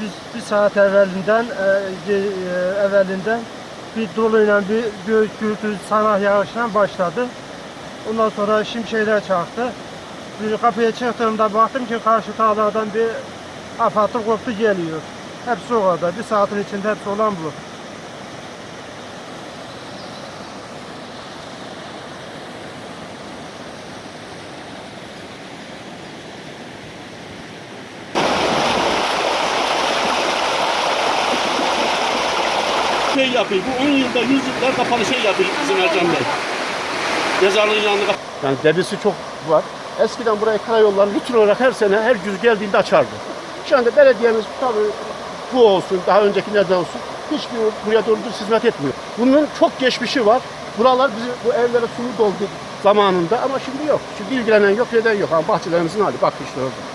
biz bir saat evvelinden e, e, evvelinden bir doluyla bir gök gürültü sanak yağışla başladı. Ondan sonra şimşekler çaktı. Bir kapıya çıktığımda baktım ki karşı dağlardan bir afatır koptu geliyor. Hepsi o kadar. Bir saatin içinde hepsi olan bu. Şey yapıyor. Bu 10 yılda 100 yıllar kapalı şey yapıyor bizim Ercan Bey. Mezarlığın yanında Yani debisi çok var. Eskiden buraya karayolları rutin olarak her sene her güz geldiğinde açardı. Şu anda belediyemiz tabii bu olsun, daha önceki nereden olsun hiçbir buraya doğru düz hizmet etmiyor. Bunun çok geçmişi var. Buralar bizi bu evlere suyu doldu zamanında ama şimdi yok. Şimdi ilgilenen yok, neden yok. Ama bahçelerimizin hali bak işte orada.